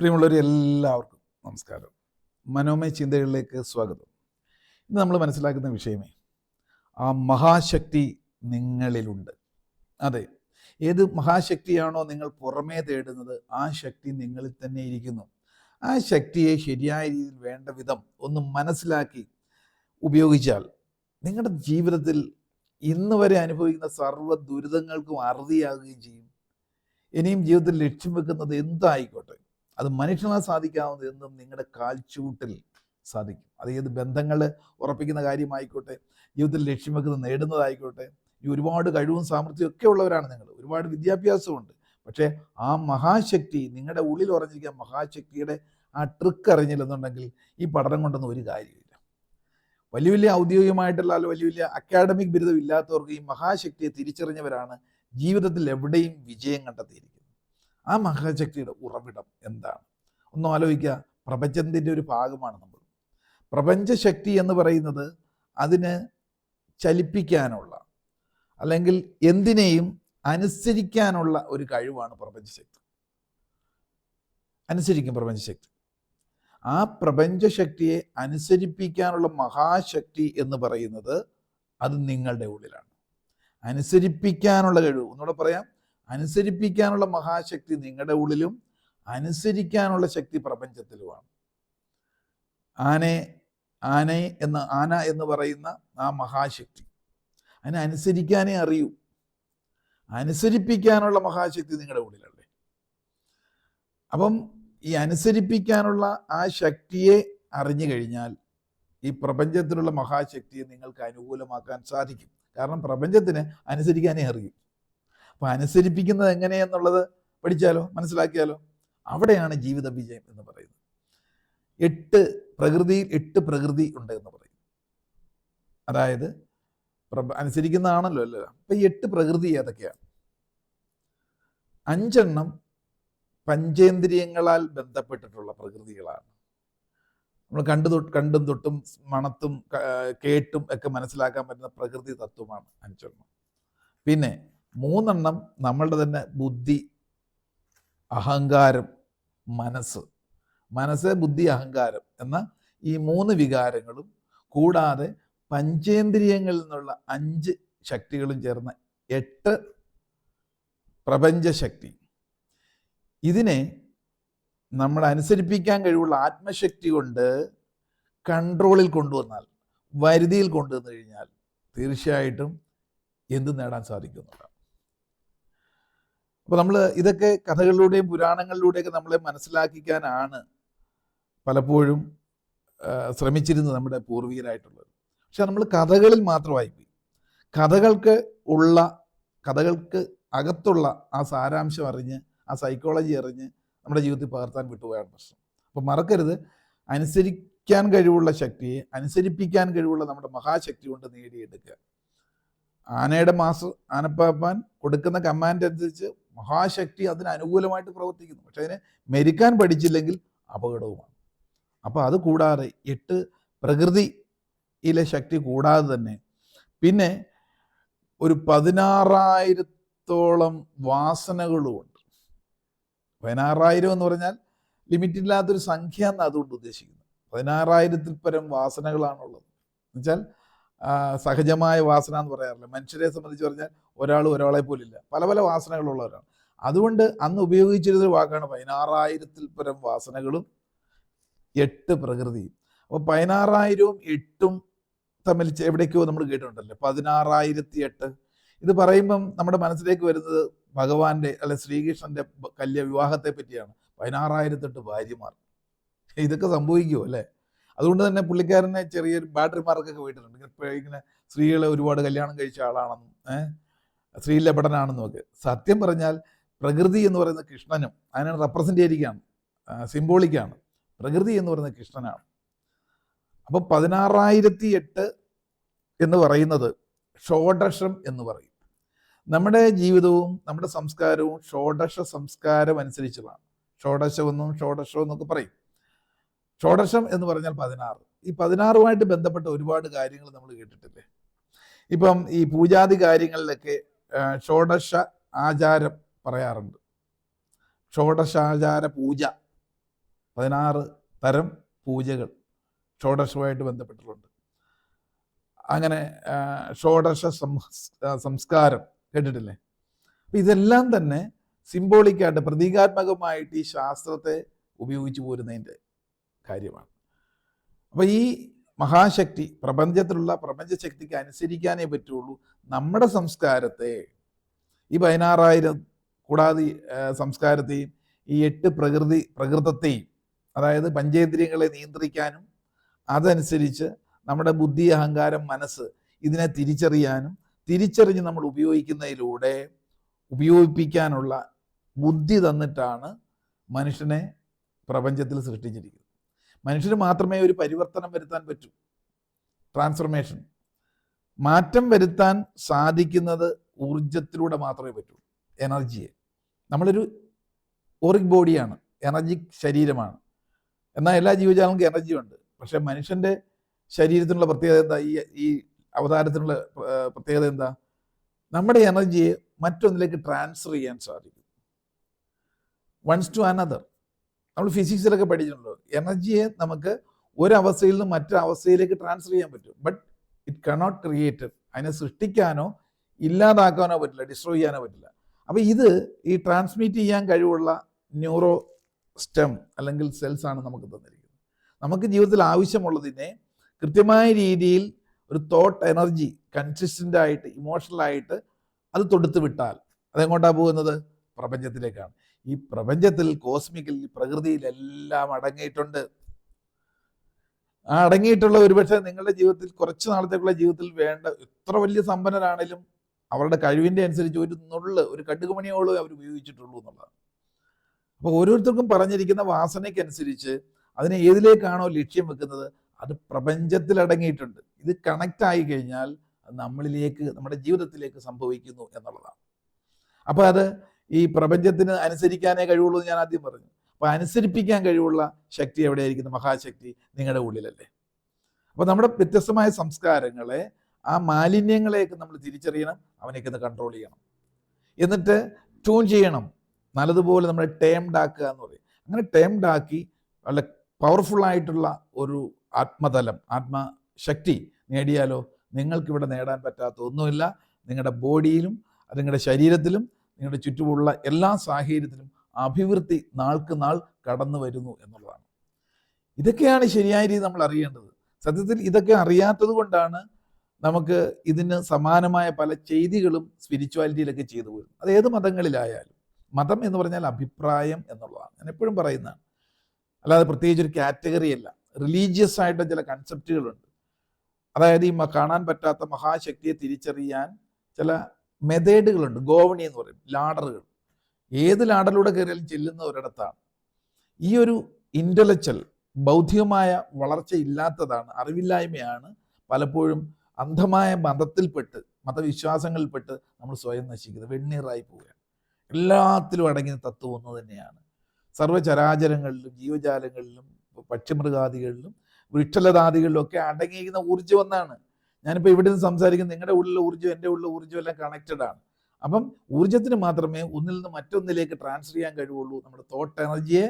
പ്രിയമുള്ളവർ എല്ലാവർക്കും നമസ്കാരം. മനോമയ ചിന്തകളിലേക്ക് സ്വാഗതം. ഇന്ന് നമ്മൾ മനസ്സിലാക്കുന്ന വിഷയമേ ആ മഹാശക്തി നിങ്ങളിലുണ്ട്. അതെ ഏത് മഹാശക്തിയാണോ നിങ്ങൾ പുറമേ തേടുന്നത് ആ ശക്തി നിങ്ങളിൽ തന്നെ ഇരിക്കുന്നു. ആ ശക്തിയെ ശരിയായ രീതിയിൽ വേണ്ട വിധം ഒന്ന് മനസ്സിലാക്കി ഉപയോഗിച്ചാൽ നിങ്ങളുടെ ജീവിതത്തിൽ ഇന്ന് വരെ അനുഭവിക്കുന്ന സർവ ദുരിതങ്ങൾക്കും അറുതിയാകുകയും ചെയ്യും. ഇനിയും ജീവിതത്തിൽ ലക്ഷ്യം വെക്കുന്നത് എന്തായിക്കോട്ടെ? അത് മനുഷ്യനാൽ സാധിക്കാവുന്നത് എന്നും നിങ്ങളുടെ കാൽച്ചൂട്ടിൽ സാധിക്കും. അത് ഏത് ബന്ധങ്ങൾ ഉറപ്പിക്കുന്ന കാര്യമായിക്കോട്ടെ ജീവിതത്തിൽ ലക്ഷ്യം വെക്കുന്നത് നേടുന്നതായിക്കോട്ടെ ഈ ഒരുപാട് കഴിവും സാമർഥ്യവും ഒക്കെ ഉള്ളവരാണ് നിങ്ങൾ. ഒരുപാട് വിദ്യാഭ്യാസമുണ്ട് പക്ഷേ ആ മഹാശക്തി നിങ്ങളുടെ ഉള്ളിൽ ഉറഞ്ഞിരിക്കുന്ന മഹാശക്തിയുടെ ആ ട്രിക്ക് അറിഞ്ഞില്ലെന്നുണ്ടെങ്കിൽ ഈ പഠനം കൊണ്ടൊന്നും ഒരു കാര്യമില്ല വലിയ വലിയ ഔദ്യോഗികമായിട്ടുള്ള അല്ല വലിയ വലിയ അക്കാഡമിക് ബിരുദം ഇല്ലാത്തവർക്ക് ഈ മഹാശക്തിയെ തിരിച്ചറിഞ്ഞവരാണ് ജീവിതത്തിൽ എവിടെയും വിജയം കണ്ടെത്തിയിരിക്കുന്നത്. ആ മഹാശക്തിയുടെ ഉറവിടം എന്താണ്? ഒന്ന് ആലോചിക്കുക. പ്രപഞ്ചത്തിന്റെ ഒരു ഭാഗമാണ് നമ്മൾ. പ്രപഞ്ചശക്തി എന്ന് പറയുന്നത് അതിന് ചലിപ്പിക്കാനുള്ള അല്ലെങ്കിൽ എന്തിനേയും അനുസരിക്കാനുള്ള ഒരു കഴിവാണ് പ്രപഞ്ചശക്തി. അനുസരിക്കും പ്രപഞ്ചശക്തി. ആ പ്രപഞ്ചശക്തിയെ അനുസരിപ്പിക്കാനുള്ള മഹാശക്തി എന്ന് പറയുന്നത് അത് നിങ്ങളുടെ ഉള്ളിലാണ്. അനുസരിപ്പിക്കാനുള്ള കഴിവ്. ഒന്നുകൂടെ പറയാം. അനുസരിപ്പിക്കാനുള്ള മഹാശക്തി നിങ്ങളുടെ ഉള്ളിലും അനുസരിക്കാനുള്ള ശക്തി പ്രപഞ്ചത്തിലുമാണ്. ആനെ ആന എന്ന് ആന എന്ന് പറയുന്ന ആ മഹാശക്തി. അതിനെ അനുസരിക്കാനേ അറിയൂ. അനുസരിപ്പിക്കാനുള്ള മഹാശക്തി നിങ്ങളുടെ ഉള്ളിലല്ലേ അപ്പം ഈ അനുസരിപ്പിക്കാനുള്ള ആ ശക്തിയെ അറിഞ്ഞു കഴിഞ്ഞാൽ ഈ പ്രപഞ്ചത്തിലുള്ള മഹാശക്തിയെ നിങ്ങൾക്ക് അനുകൂലമാക്കാൻ സാധിക്കും. കാരണം പ്രപഞ്ചത്തിന് അനുസരിക്കാനേ അറിയും. അപ്പം അനുസരിപ്പിക്കുന്നത് എങ്ങനെയെന്നുള്ളത് പഠിച്ചാലോ മനസ്സിലാക്കിയാലോ? അവിടെയാണ് ജീവിത വിജയം എന്ന് പറയുന്നത്. എട്ട് പ്രകൃതിയിൽ എട്ട് പ്രകൃതി ഉണ്ട് എന്ന് പറയും. അതായത് അനുസരിക്കുന്നതാണല്ലോ അല്ല അപ്പം എട്ട് പ്രകൃതി ഏതൊക്കെയാണ്? അഞ്ചെണ്ണം പഞ്ചേന്ദ്രിയങ്ങളാൽ ബന്ധപ്പെട്ടിട്ടുള്ള പ്രകൃതികളാണ്. നമ്മൾ കണ്ടു തൊട്ട് കണ്ടും തൊട്ടും മണത്തും കേട്ടും ഒക്കെ മനസ്സിലാക്കാൻ പറ്റുന്ന പ്രകൃതി തത്വമാണ് അഞ്ചെണ്ണം. പിന്നെ മൂന്നെണ്ണം നമ്മളുടെ തന്നെ ബുദ്ധി അഹങ്കാരം മനസ്സ്. മനസ്സ് ബുദ്ധി അഹങ്കാരം എന്ന ഈ മൂന്ന് വികാരങ്ങളും കൂടാതെ പഞ്ചേന്ദ്രിയങ്ങളിൽ നിന്നുള്ള അഞ്ച് ശക്തികളും ചേർന്ന എട്ട് പ്രപഞ്ചശക്തി. ഇതിനെ നമ്മൾ അനുസരിപ്പിക്കാൻ കഴിവുള്ള ആത്മശക്തി കൊണ്ട് കൺട്രോളിൽ കൊണ്ടുവന്നാൽ വരുതിയിൽ കൊണ്ടുവന്നു കഴിഞ്ഞാൽ തീർച്ചയായിട്ടും എന്ത് നേടാൻ സാധിക്കുന്നുണ്ടാണ് അപ്പോൾ നമ്മൾ ഇതൊക്കെ കഥകളിലൂടെയും പുരാണങ്ങളിലൂടെയൊക്കെ നമ്മളെ മനസ്സിലാക്കിക്കാനാണ് പലപ്പോഴും ശ്രമിച്ചിരുന്നത് നമ്മുടെ പൂർവികരായിട്ടുള്ളത് പക്ഷെ നമ്മൾ കഥകളിൽ മാത്രം പോയി കഥകൾക്ക് ഉള്ള കഥകൾക്ക് അകത്തുള്ള ആ സാരാംശം അറിഞ്ഞ് ആ സൈക്കോളജി അറിഞ്ഞ് നമ്മുടെ ജീവിതത്തിൽ പകർത്താൻ വിട്ടുപോയാണ് പ്രശ്നം. അപ്പോൾ മറക്കരുത്. അനുസരിക്കാൻ കഴിവുള്ള ശക്തിയെ അനുസരിപ്പിക്കാൻ കഴിവുള്ള നമ്മുടെ മഹാശക്തി കൊണ്ട് നേടിയെടുക്കുക. ആനയുടെ മാസ്റ്റർ ആനപ്പാപ്പാൻ കൊടുക്കുന്ന കമാൻഡ് അനുസരിച്ച് മഹാശക്തി അതിന് അനുകൂലമായിട്ട് പ്രവർത്തിക്കുന്നു. പക്ഷെ അതിനെ മെരിക്കാൻ പഠിച്ചില്ലെങ്കിൽ അപകടവുമാണ്. അപ്പോൾ അത് കൂടാതെ എട്ട് പ്രകൃതിയിലെ ശക്തി കൂടാതെ തന്നെ പിന്നെ ഒരു പതിനാറായിരത്തോളം വാസനകളുമുണ്ട്. പതിനാറായിരം എന്ന് പറഞ്ഞാൽ ലിമിറ്റ് ഇല്ലാത്തൊരു സംഖ്യ എന്ന് അതുകൊണ്ട് ഉദ്ദേശിക്കുന്നത്. പതിനാറായിരത്തിൽ പരം വാസനകളാണുള്ളത്. എന്നുവെച്ചാൽ സഹജമായ വാസന എന്ന് പറയാറില്ല? മനുഷ്യരെ സംബന്ധിച്ച് പറഞ്ഞാൽ ഒരാൾ ഒരാളെ പോലില്ല. പല പല വാസനകളുള്ളവരാണ്. അതുകൊണ്ട് അന്ന് ഉപയോഗിച്ചിരുന്നൊരു വാക്കാണ് പതിനാറായിരത്തിൽ പരം വാസനകളും എട്ട് പ്രകൃതിയും. അപ്പോൾ പതിനാറായിരവും എട്ടും തമ്മിൽ എവിടേക്കോ നമ്മൾ കേട്ടിട്ടുണ്ടല്ലോ പതിനാറായിരത്തി എട്ട് ഇത് പറയുമ്പം നമ്മുടെ മനസ്സിലേക്ക് വരുന്നത് ഭഗവാന്റെ അല്ലെ ശ്രീകൃഷ്ണന്റെ കല്യ വിവാഹത്തെ പറ്റിയാണ്. പതിനാറായിരത്തെട്ട് ഭാര്യമാർ. ഇതൊക്കെ സംഭവിക്കുമോ അല്ലേ? അതുകൊണ്ട് തന്നെ പുള്ളിക്കാരനെ ചെറിയൊരു ബാറ്ററി മാർക്കൊക്കെ പോയിട്ടുണ്ട് ഇങ്ങനെ ഇങ്ങനെ സ്ത്രീകളെ ഒരുപാട് കല്യാണം കഴിച്ച ആളാണെന്നും ഏഹ് സ്ത്രീലപടനാണെന്നും ഒക്കെ. സത്യം പറഞ്ഞാൽ പ്രകൃതി എന്ന് പറയുന്ന കൃഷ്ണനും അതിനാണ് ചെയ്തിരിക്കുകയാണ്. സിംബോളിക്കാണ് പ്രകൃതി എന്ന് പറയുന്ന കൃഷ്ണനാണ്. അപ്പോൾ പതിനാറായിരത്തി എട്ട് എന്ന് പറയുന്നത് ഷോഡഷം എന്ന് പറയും. നമ്മുടെ ജീവിതവും നമ്മുടെ സംസ്കാരവും ഷോഡശ സംസ്കാരം അനുസരിച്ചുള്ളതാണ്. ഷോഡശമെന്നും ഷോഡശമെന്നൊക്കെ പറയും. ഷോഡശം എന്ന് പറഞ്ഞാൽ പതിനാറ്. ഈ പതിനാറുമായിട്ട് ബന്ധപ്പെട്ട ഒരുപാട് കാര്യങ്ങൾ നമ്മൾ കേട്ടിട്ടില്ലേ? ഇപ്പം ഈ പൂജാതി കാര്യങ്ങളിലൊക്കെ ഷോഡശ ആചാരം പറയാറുണ്ട്. ഷോഡശാചാര പൂജ. പതിനാറ് തരം പൂജകൾ ഷോഡശവുമായിട്ട് ബന്ധപ്പെട്ടിട്ടുണ്ട്. അങ്ങനെ ഷോഡശ സംസ്കാരം കേട്ടിട്ടില്ലേ? അപ്പം ഇതെല്ലാം തന്നെ സിംബോളിക്കായിട്ട് പ്രതീകാത്മകമായിട്ട് ഈ ശാസ്ത്രത്തെ ഉപയോഗിച്ചു പോരുന്നതിന്റെ കാര്യമാണ്. അപ്പോൾ ഈ മഹാശക്തി പ്രപഞ്ചത്തിലുള്ള പ്രപഞ്ചശക്തിക്ക് അനുസരിക്കാനേ പറ്റുള്ളൂ. നമ്മുടെ സംസ്കാരത്തെ ഈ പതിനാറായിരം കൂടാതെ സംസ്കാരത്തെയും ഈ എട്ട് പ്രകൃതി പ്രകൃതത്തെയും അതായത് പഞ്ചേന്ദ്രിയങ്ങളെ നിയന്ത്രിക്കാനും അതനുസരിച്ച് നമ്മുടെ ബുദ്ധി അഹങ്കാരം മനസ്സ് ഇതിനെ തിരിച്ചറിയാനും തിരിച്ചറിഞ്ഞ് നമ്മൾ ഉപയോഗിക്കുന്നതിലൂടെ ഉപയോഗിപ്പിക്കാനുള്ള ബുദ്ധി തന്നിട്ടാണ് മനുഷ്യനെ പ്രപഞ്ചത്തിൽ സൃഷ്ടിച്ചിരിക്കുന്നത്. മനുഷ്യന് മാത്രമേ ഒരു പരിവർത്തനം വരുത്താൻ പറ്റൂ. ട്രാൻസ്ഫർമേഷൻ മാറ്റം വരുത്താൻ സാധിക്കുന്നത് ഊർജത്തിലൂടെ മാത്രമേ പറ്റൂ. എനർജിയെ നമ്മളൊരു ഓറിക് ബോഡിയാണ് എനർജിക് ശരീരമാണ്. എന്നാൽ എല്ലാ ജീവജാലങ്ങൾക്കും എനർജി ഉണ്ട്. പക്ഷെ മനുഷ്യന്റെ ശരീരത്തിനുള്ള പ്രത്യേകത എന്താ? ഈ ഈ അവതാരത്തിനുള്ള പ്രത്യേകത എന്താ? നമ്മുടെ എനർജിയെ മറ്റൊന്നിലേക്ക് ട്രാൻസ്ഫർ ചെയ്യാൻ സാധിക്കും. വൺസ് ടു അനദർ നമ്മൾ ഫിസിക്സിലൊക്കെ പഠിച്ചിട്ടുണ്ടോ? എനർജിയെ നമുക്ക് ഒരവസ്ഥയിൽ നിന്ന് മറ്റൊരവസ്ഥയിലേക്ക് ട്രാൻസ്ഫർ ചെയ്യാൻ പറ്റും. ബട്ട് ഇറ്റ് കനോട്ട് ക്രിയേറ്റഡ് അതിനെ സൃഷ്ടിക്കാനോ ഇല്ലാതാക്കാനോ പറ്റില്ല ഡിസ്ട്രോയ് ചെയ്യാനോ പറ്റില്ല. അപ്പോൾ ഇത് ഈ ട്രാൻസ്മിറ്റ് ചെയ്യാൻ കഴിവുള്ള ന്യൂറോ സ്റ്റെം അല്ലെങ്കിൽ സെൽസ് ആണ് നമുക്ക് തന്നിരിക്കുന്നത്. നമുക്ക് ജീവിതത്തിൽ ആവശ്യമുള്ളതിനെ കൃത്യമായ രീതിയിൽ ഒരു തോട്ട് എനർജി കൺസിസ്റ്റന്റ് ആയിട്ട് ഇമോഷണൽ ആയിട്ട് അത് തൊടുത്ത് വിട്ടാൽ അതെങ്ങോട്ടാണ് പോകുന്നത്? പ്രപഞ്ചത്തിലേക്കാണ്. ഈ പ്രപഞ്ചത്തിൽ കോസ്മിക്കൽ പ്രകൃതിയിലെല്ലാം അടങ്ങിയിട്ടുണ്ട്. ആ അടങ്ങിയിട്ടുള്ള ഒരുപക്ഷെ നിങ്ങളുടെ ജീവിതത്തിൽ കുറച്ച് നാളത്തേക്കുള്ള ജീവിതത്തിൽ വേണ്ട എത്ര വലിയ സമ്പന്നരാണേലും അവരുടെ കഴിവിന്റെ അനുസരിച്ച് ഒരു നുള്ള് ഒരു കടുകുമണിയോളം അവർ ഉപയോഗിച്ചിട്ടുള്ളൂ എന്നുള്ളതാണ്. അപ്പോൾ ഓരോരുത്തർക്കും പറഞ്ഞിരിക്കുന്ന വാസനയ്ക്കനുസരിച്ച് അതിനെ ഏതിലേക്കാണോ ലക്ഷ്യം വെക്കുന്നത് അത് പ്രപഞ്ചത്തിൽ അടങ്ങിയിട്ടുണ്ട്. ഇത് കണക്റ്റ് ആയി കഴിഞ്ഞാൽ നമ്മളിലേക്ക് നമ്മുടെ ജീവിതത്തിലേക്ക് സംഭവിക്കുന്നു എന്നുള്ളതാണ്. അപ്പോൾ അത് ഈ പ്രപഞ്ചത്തിന് അനുസരിക്കാനേ കഴിവുള്ളൂ ഞാൻ ആദ്യം പറഞ്ഞു. അപ്പോൾ അനുസരിപ്പിക്കാൻ കഴിവുള്ള ശക്തി എവിടെയായിരിക്കുന്നു? മഹാശക്തി നിങ്ങളുടെ ഉള്ളിലല്ലേ. അപ്പോൾ നമ്മുടെ വ്യത്യസ്തമായ സംസ്കാരങ്ങളെ ആ മാലിന്യങ്ങളെയൊക്കെ നമ്മൾ തിരിച്ചറിയണം അവനെയൊക്കെ ഒന്ന് കൺട്രോൾ ചെയ്യണം. എന്നിട്ട് ട്യൂൺ ചെയ്യണം. നല്ലതുപോലെ നമ്മൾ ടേംഡ് ആക്കുക എന്ന് പറയും. അങ്ങനെ ടേംഡ് ആക്കി വളരെ പവർഫുൾ ആയിട്ടുള്ള ഒരു ആത്മതലം ആത്മശക്തി നേടിയാലോ? നിങ്ങൾക്കിവിടെ നേടാൻ പറ്റാത്ത ഒന്നുമില്ല. നിങ്ങളുടെ ബോഡിയിലും നിങ്ങളുടെ ശരീരത്തിലും നിങ്ങളുടെ ചുറ്റുമുള്ള എല്ലാ സാഹചര്യത്തിലും അഭിവൃദ്ധി നാൾക്ക് നാൾ കടന്നു വരുന്നു എന്നുള്ളതാണ്. ഇതൊക്കെയാണ് ശരിയായ രീതി നമ്മൾ അറിയേണ്ടത്. സത്യത്തിൽ ഇതൊക്കെ അറിയാത്തത് കൊണ്ടാണ് നമുക്ക് ഇതിന് സമാനമായ പല ചെയ്തികളും സ്പിരിച്വാലിറ്റിയിലൊക്കെ ചെയ്തു പോകുന്നത് അത് ഏത് മതങ്ങളിലായാലും. മതം എന്ന് പറഞ്ഞാൽ അഭിപ്രായം എന്നുള്ളതാണ്. ഞാൻ എപ്പോഴും പറയുന്നതാണ്. അല്ലാതെ പ്രത്യേകിച്ച് ഒരു കാറ്റഗറി അല്ല. റിലീജിയസ് ആയിട്ട് ചില കൺസെപ്റ്റുകളുണ്ട്. അതായത് ഈ കാണാൻ പറ്റാത്ത മഹാശക്തിയെ തിരിച്ചറിയാൻ ചില മെതേഡുകളുണ്ട്. ഗോവണി എന്ന് പറയും. ലാഡറുകൾ. ഏത് ലാഡറിലൂടെ കയറിയാലും ചെല്ലുന്ന ഒരിടത്താണ്. ഈ ഒരു ഇന്റലക്ച്വൽ ബൗദ്ധികമായ വളർച്ച ഇല്ലാത്തതാണ് അറിവില്ലായ്മയാണ് പലപ്പോഴും അന്ധമായ മതത്തിൽപ്പെട്ട് മതവിശ്വാസങ്ങളിൽപ്പെട്ട് നമ്മൾ സ്വയം നശിക്കുന്നത്. വെണ്ണീറായി പോവുകയാണ്. എല്ലാത്തിലും അടങ്ങിയ തത്വം ഒന്ന് തന്നെയാണ്. സർവചരാചരങ്ങളിലും ജീവജാലങ്ങളിലും പക്ഷിമൃഗാദികളിലും വൃക്ഷലതാദികളിലും ഒക്കെ അടങ്ങിയിരിക്കുന്ന ഊർജം ഒന്നാണ്. ഞാനിപ്പോൾ ഇവിടെ നിന്ന് സംസാരിക്കുന്നത് നിങ്ങളുടെ ഉള്ളിലെ ഊർജം എന്റെ ഉള്ളിലെ ഊർജം എല്ലാം കണക്റ്റഡ് ആണ്. അപ്പം ഊർജത്തിന് മാത്രമേ ഒന്നിൽ നിന്ന് മറ്റൊന്നിലേക്ക് ട്രാൻസ്ഫർ ചെയ്യാൻ കഴിവുള്ളൂ. നമ്മുടെ തോട്ട് എനർജിയെ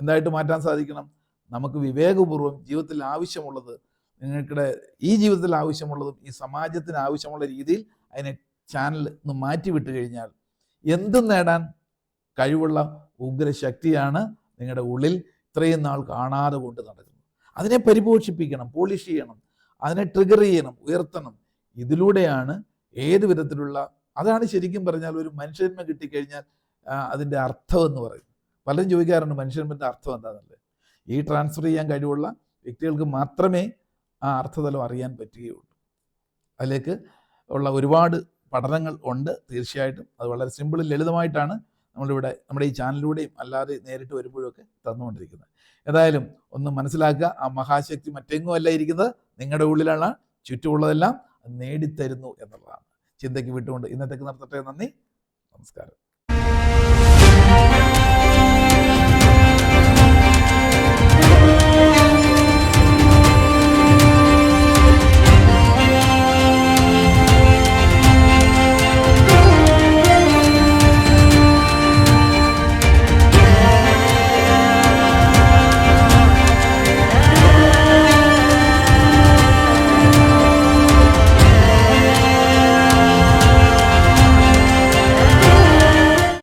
എന്തായിട്ട് മാറ്റാൻ സാധിക്കണം? നമുക്ക് വിവേകപൂർവം ജീവിതത്തിൽ ആവശ്യമുള്ളത് നിങ്ങൾക്കിടെ ഈ ജീവിതത്തിൽ ആവശ്യമുള്ളതും ഈ സമാജത്തിന് ആവശ്യമുള്ള രീതിയിൽ അതിനെ ചാനൽ ഒന്ന് മാറ്റി വിട്ട് കഴിഞ്ഞാൽ എന്തും നേടാൻ കഴിവുള്ള ഉഗ്രശക്തിയാണ് നിങ്ങളുടെ ഉള്ളിൽ ഇത്രയും നാൾ കാണാതെ കൊണ്ട് നടക്കുന്നത്. അതിനെ പരിപോഷിപ്പിക്കണം പോളിഷ് ചെയ്യണം. അതിനെ ട്രിഗർ ചെയ്യണം ഉയർത്തണം. ഇതിലൂടെയാണ് ഏത് വിധത്തിലുള്ള അതാണ് ശരിക്കും പറഞ്ഞാൽ ഒരു മനുഷ്യന്മ കിട്ടിക്കഴിഞ്ഞാൽ അതിന്റെ അർത്ഥം എന്ന് പറയുന്നത്. പലരും ചോദിക്കാറുണ്ട് മനുഷ്യന്മന്റെ അർത്ഥം എന്താണെന്നല്ലേ ഈ ട്രാൻസ്ഫർ ചെയ്യാൻ കഴിവുള്ള വ്യക്തികൾക്ക് മാത്രമേ ആ അർത്ഥതലം അറിയാൻ പറ്റുകയുള്ളൂ. അതിലേക്ക് ഉള്ള ഒരുപാട് പഠനങ്ങൾ ഉണ്ട് തീർച്ചയായിട്ടും. അത് വളരെ സിമ്പിൾ ലളിതമായിട്ടാണ് നമ്മളിവിടെ നമ്മുടെ ഈ ചാനലിലൂടെയും അല്ലാതെ നേരിട്ട് വരുമ്പോഴൊക്കെ തന്നുകൊണ്ടിരിക്കുന്നത്. ഏതായാലും ഒന്ന് മനസ്സിലാക്കുക ആ മഹാശക്തി മറ്റെങ്ങും അല്ല ഇരിക്കുന്നത്. നിങ്ങളുടെ ഉള്ളിലാണ് ചുറ്റുമുള്ളതെല്ലാം നേടിത്തരുന്നു എന്നുള്ളതാണ്. ചിന്തയ്ക്ക് വിട്ടുകൊണ്ട് ഇന്നത്തേക്ക് നിർത്തട്ടെ. നന്ദി. നമസ്കാരം.